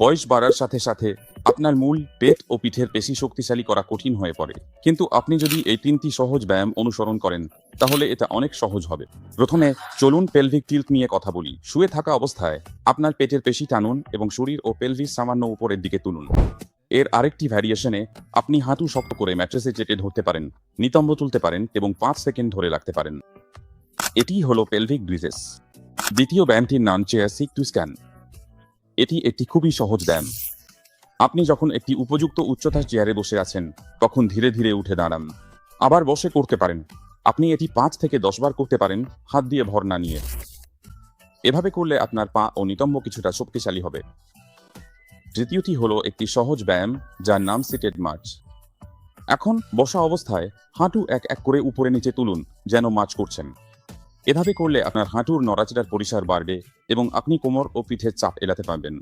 বয়স বাড়ার সাথে সাথে আপনার মূল পেট ও পিঠের পেশি শক্তিশালী করা কঠিন হয়ে পড়ে। কিন্তু আপনি যদি এই তিনটি সহজ ব্যায়াম অনুসরণ করেন, তাহলে এটা অনেক সহজ হবে। প্রথমে চলুন পেলভিক টিল্ট নিয়ে কথা বলি। শুয়ে থাকা অবস্থায় আপনার পেটের পেশি টানুন এবং শরীর ও পেলভিস সামান্য উপরের দিকে তুলুন। এর আরেকটি ভ্যারিয়েশনে আপনি হাঁটু শক্ত করে ম্যাট্রেসে চেটে ধরতে পারেন, নিতম্ব তুলতে পারেন এবং পাঁচ সেকেন্ড ধরে রাখতে পারেন। এটি হলো পেলভিক ব্রিজেস দ্বিতীয় ব্যায়ামটির নাম চেয়ার সিক টু স্ক্যান। এটি একটি খুবই সহজ ব্যায়াম আপনি যখন একটি উপযুক্ত উচ্চতার চেয়ারে বসে আছেন, তখন ধীরে ধীরে উঠে দাঁড়ান। আবার বসে করতে পারেন। আপনি এটি পাঁচ থেকে দশ বার করতে পারেন, হাত দিয়ে ভর না নিয়ে। এভাবে করলে আপনার পা ও নিতম্ব কিছুটা শক্তিশালী হবে। তৃতীয়টি হলো একটি সহজ ব্যায়াম, যার নাম সিটেড মার্চ। এখন বসা অবস্থায় হাঁটু এক এক করে উপরে নিচে তুলুন, যেন মাছ করছেন। এভাবে করলে আপনার হাঁটুর নড়াচড়ার পরিসর বাড়বে এবং আপনি কোমর ও পিঠের চাপ এলাতে পারবেন।